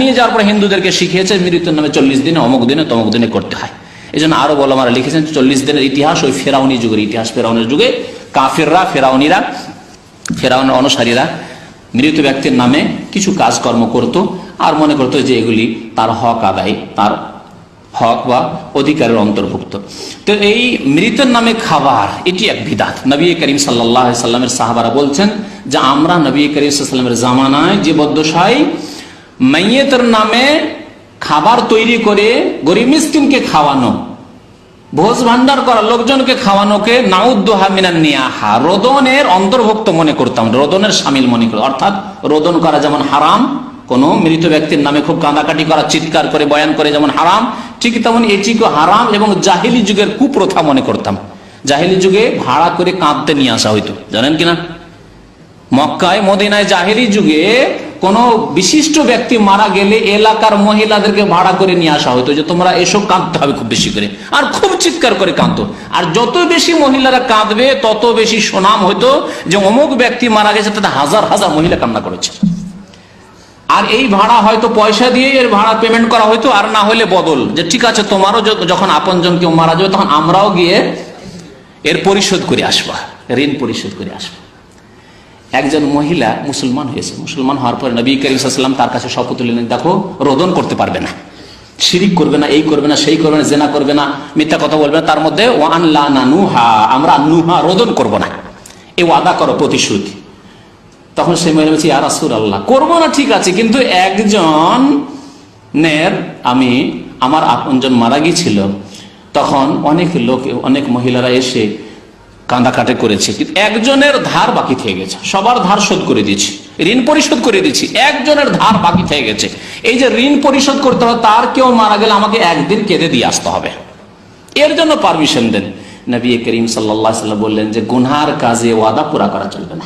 নিয়ে যাওয়ার পর হিন্দুদেরকে শিখিয়েছে, মৃত্যুর নামে চল্লিশ দিনে, অমুক দিনে, তমুক দিনে করতে হয়। এই জন্য আরও বলমারা লিখেছেন চল্লিশ দিনের ইতিহাস ওই ফেরাউনি যুগের ইতিহাস। ফেরাউনের যুগে কাফিররা, ফেরাউনিরা, ফেরাউনের অনুসারীরা মৃত ব্যক্তির নামে কিছু কাজকর্ম করত আর মনে করতো যে এগুলি তার হক আদায়, তার হক বা অধিকারের অন্তর্ভুক্ত। তো এই মৃতের নামে খাবার, এটি এক বিদাত নবী করিম সাল্লাহ সাল্লামের সাহাবারা বলছেন যে আমরা নবী করিম সাল্লামের জামানায় যে বদ্দশাই মাইয়েতের নামে খাবার তৈরি করে গরিব মিসকিনকে খাওয়ানো, ভোজ ভান্ডার করা, লোকজনকে খাওয়ানোকে নাউদ্দোহা মিনান নিয়াহা, রোদনের অন্তর্ভুক্ত মনে করতাম, রোদনের সামিল মনে করতাম অর্থাৎ রোদন করা যেমন হারাম, কোন মৃত ব্যক্তির নামে খুব কাঁদাকাটি করা, চিৎকার করে, বয়ান করে যেমন হারাম, ঠিক তেমন এটিকে হারাম এবং জাহিলি যুগের কুপ্রথা মনে করতাম। জাহিলি যুগে ভাড়া করে কাঁদতে নিয়ে আসা হইতো, জানেন কিনা মক্কায়, মদিনায় জাহেরি যুগে কোন বিশিষ্ট ব্যক্তি মারা গেলে এলাকার মহিলাদেরকে ভাড়া করে নিয়ে আসা হতো যে তোমরা এসব কাঁদতে হবে খুব বেশি করে। আর খুব চিৎকার করে কাঁদতো। আর যত বেশি মহিলারা কাঁদবে, তত বেশি সুনাম হতো যে অমুক ব্যক্তি মারা গেছে, তাতে হাজার হাজার মহিলা কান্না করেছে। আর এই ভাড়া হয়তো পয়সা দিয়ে এর ভাড়া পেমেন্ট করা হয়তো আর না হলে বদল। যে ঠিক আছে, তোমারও যখন আপনজন কেউ মারা যাবে, তখন আমরাও গিয়ে এর পরিশোধ করে আসবা, ঋণ পরিশোধ করে আসবা। একজন মহিলা মুসলমান হয়েছে। মুসলমান হওয়ার পরে নবী করিম সাল্লাম তার কাছে শপথ নিলেন, দেখো, রোদন করতে পারবে না। শিরিক করবে না, এই করবে না, সেই করবে না, জেনা করবে না, মিথ্যা কথা বলবে না। তার মধ্যে ওয়ান নুহা আমরা নুহা রোদন করব না। এই ওয়াদা করো প্রতিশ্রুতি। তখন সেই মহিলা বলছে আর আসুর আল্লাহ করব না, ঠিক আছে, কিন্তু একজন নের আমি, আমার আপনজন মারা গিয়েছিল। তখন অনেক লোক, অনেক মহিলারা এসে কাঁদাকাটে করেছে। কিন্তু একজনের ধার বাকি থেকে গেছে। সবার ধার শোধ করে দিয়েছি। ঋণ পরিশোধ করে দিয়েছি। একজনের ধার বাকি থেকে গেছে। এই যে ঋণ পরিশোধ করতে হবে, তার কেউ মারা গেলে আমাকে একদিন কেঁদে দিয়ে আসতে হবে। এর জন্য পারমিশন দেন। নবী করিম সাল্লাহ সাল্লাম বললেন যে, গুনহার কাজে ওয়াদা পুরা করা চলবে না।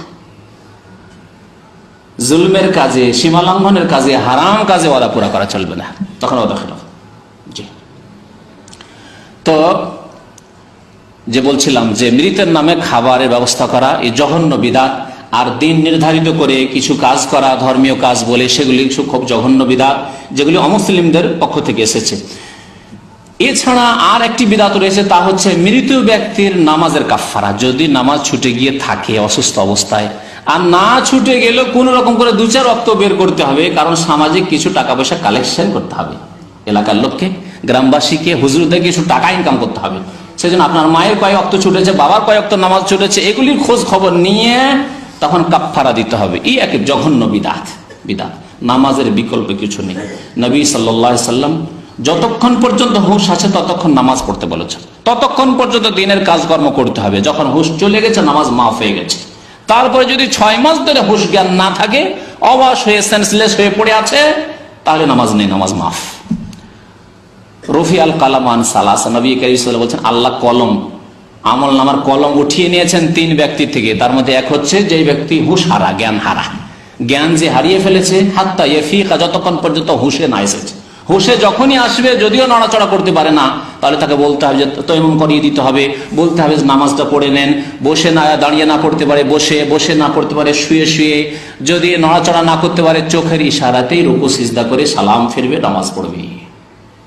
জুলমের কাজে, সীমা লঙ্ঘনের কাজে, হারাম কাজে ওয়াদা পুরা করা চলবে না। তখন ওয়াদা খেলাফ জি। তো যে বলছিলাম যে মৃতের নামে খাবারের ব্যবস্থা করা, এই জঘন্য বিদাত আর দিন নির্ধারিত করে কিছু কাজ করা, ধর্মীয় কাজ বলে সেগুলি খুব জঘন্য বিদাত যেগুলি অমুসলিমদের পক্ষ থেকে এসেছে। এছাড়া আর একটি বিদাত রয়েছে, তা হচ্ছে মৃত ব্যক্তির নামাজের কাফারা যদি নামাজ ছুটে গিয়ে থাকে অসুস্থ অবস্থায়, আর না ছুটে গেলেও কোন রকম করে দু চার রক্ত বের করতে হবে, কারণ সামাজিক কিছু টাকা পয়সা কালেকশন করতে হবে। এলাকার লোককে, গ্রামবাসীকে হুজুরদের কিছু টাকা ইনকাম করতে হবে। সেজন্য আপনার মায়ের কয়েক অক্ত ছুটেছে, বাবার কয়েক অক্ত নামাজ ছুটেছে, এগুলির খোঁজ খবর নিয়ে তখন কাফারা দিতে হবে। এই এক জঘন্য বিদাত বিদাত। নামাজের বিকল্প কিছু নেই। নবী সাল্লাহ সাল্লাম যতক্ষণ পর্যন্ত হুশ আছে, ততক্ষণ নামাজ পড়তে বলেছেন। ততক্ষণ পর্যন্ত দিনের কাজকর্ম করতে হবে। যখন হুশ চলে গেছে, নামাজ মাফ হয়ে গেছে। তারপরে যদি ছয় মাস ধরে হুশ জ্ঞান না থাকে, অবাস হয়ে সেন্সলেস হয়ে পড়ে আছে, তাহলে নামাজ নেই, নামাজ মাফ। রফি আল কালামান সালাস। নবী করিম বলছেন, আল্লাহ কলম। আমল নামার কলম উঠিয়ে নিয়েছেন তিন ব্যক্তি থেকে। তার মধ্যে এক হচ্ছে যে ব্যক্তি হুশ হারা জ্ঞান হারা জ্ঞান যে হারিয়ে ফেলেছে, হাত্তা ইয়েফিকা, যতক্ষণ পর্যন্ত হুশে না এসেছে। হুশে যখনই আসবে, যদিও নড়াচড়া করতে পারে না, তাহলে তাকে বলতে হবে যে তৈমম করিয়ে দিতে হবে। বলতে হবে যে, নামাজটা পড়ে নেন। বসে না, দাঁড়িয়ে না পড়তে পারে, বসে বসে না পড়তে পারে, শুয়ে শুয়ে। যদি নড়াচড়া না করতে পারে, চোখের ইশারাতেই রুকু, সিজদা করে সালাম ফিরবে, নামাজ পড়বে।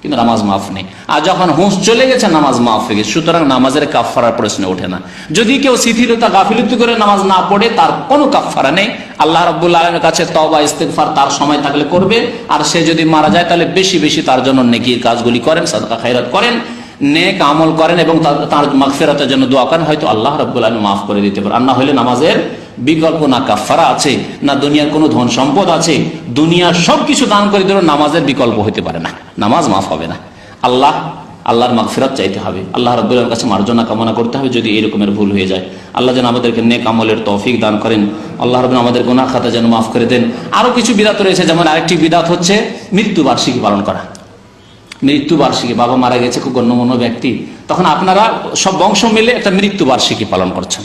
কিন্তু নামাজ মাফ নেই। আর যখন হুঁশ চলে গেছে, নামাজ মাফ হয়ে গেছে। সুতরাং নামাজের কাফারার প্রশ্ন ওঠে না। যদি কেউ শিথিলতা, গাফিলতি করে নামাজ না পড়ে, তার কোনো কাফারা নেই। আল্লাহ রব্বুল আলমের কাছে তবা ইস্তেকফার তার সময় থাকলে করবে। আর সে যদি মারা যায়, তাহলে বেশি বেশি তার জন্য নেকির কাজগুলি করেন, সাদকা খাইরাত করেন, নেক আমল করেন এবং তার- তার মাগফিরাতের জন্য দোয়া করেন। হয়তো আল্লাহ রব্বুল আলম মাফ করে দিতে পারে। আর না হলে নামাজের বিকল্প না কাফারা আছে, না দুনিয়ার কোনো ধন সম্পদ আছে, দুনিয়ার সবকিছু দান করে দিলেও নামাজের বিকল্প হতে পারে না। নামাজ মাফ হবে না। আল্লাহ, আল্লাহর মাগফিরাত চাইতে হবে। আল্লাহ রব্বুল্লাহর কাছে মার্জনা কামনা করতে হবে যদি এরকমের ভুল হয়ে যায়। আল্লাহ যেন আমাদেরকে নেক আমলের তৌফিক দান করেন। আল্লাহ রব আমাদের গোনা খাতা যেন মাফ করে দেন। আরও কিছু বিদাত রয়েছে, যেমন আরেকটি বিদাত হচ্ছে মৃত্যু বার্ষিকী পালন করা। মৃত্যু বার্ষিকী বাবা মারা গেছে, খুব গণ্যমান্য ব্যক্তি। তখন আপনারা সব বংশ মিলে একটা মৃত্যু বার্ষিকী পালন করছেন।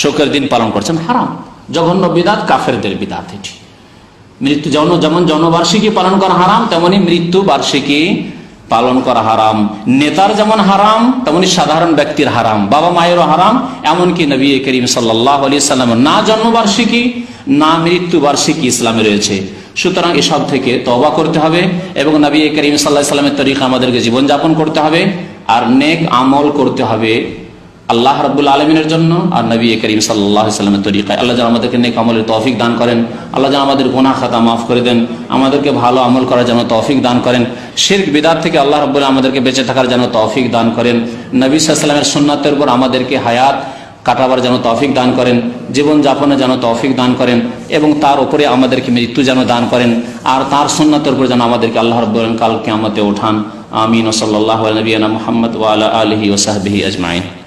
শোকের দিন পালন করছেন, হারাম। জঘন্য বিদাত, কাফেরদের বিদাত এটি। মৃত্যু জন যেমন জনবার্ষিকী পালন করা হারাম, তেমনি মৃত্যু বার্ষিকী পালন করা হারাম। নেতার যেমন হারাম, তেমনি সাধারণ ব্যক্তির হারাম। বাবা মায়েরও হারাম, এমনকি নবী করিম সাল্লাহ সাল্লাম না জন্মবার্ষিকী, না মৃত্যু বার্ষিকী ইসলামে রয়েছে। সুতরাং এসব থেকে তবা করতে হবে এবং নবী করিম সাল্লাহ সাল্লামের তরিকা আমাদেরকে জীবনযাপন করতে হবে, আর নেক আমল করতে হবে। আল্লাহ রব্বুল আলমিনের জন্য আর নবী করিম সাল্লাহ সাল্লামের তরিকায়। আল্লাহ যেন আমাদেরকে নেক আমলের তৌফিক দান করেন। আল্লাহ যেন আমাদের গুনাহ খাতা মাফ করে দেন। আমাদেরকে ভালো আমল করার জন্য তৌফিক দান করেন। শির্ক বিদার থেকে আল্লাহ রব্বুল আমাদেরকে বেঁচে থাকার জন্য তৌফিক দান করেন। নবী সাল্লামের সুন্নাতের উপর আমাদেরকে হায়াত কাটাবার যেন তৌফিক দান করেন। জীবন যাপনে যেন তৌফিক দান করেন এবং তার উপরে আমাদেরকে মৃত্যু যেন দান করেন। আর তার সুন্নাতের উপর যেন আমাদেরকে আল্লাহ রব্বুল কালকে কেমতে ওঠান। আমিন। ও নবীনা মোহাম্মদ ওয়ালা আলহি ওসাহবিহি আজমাইন।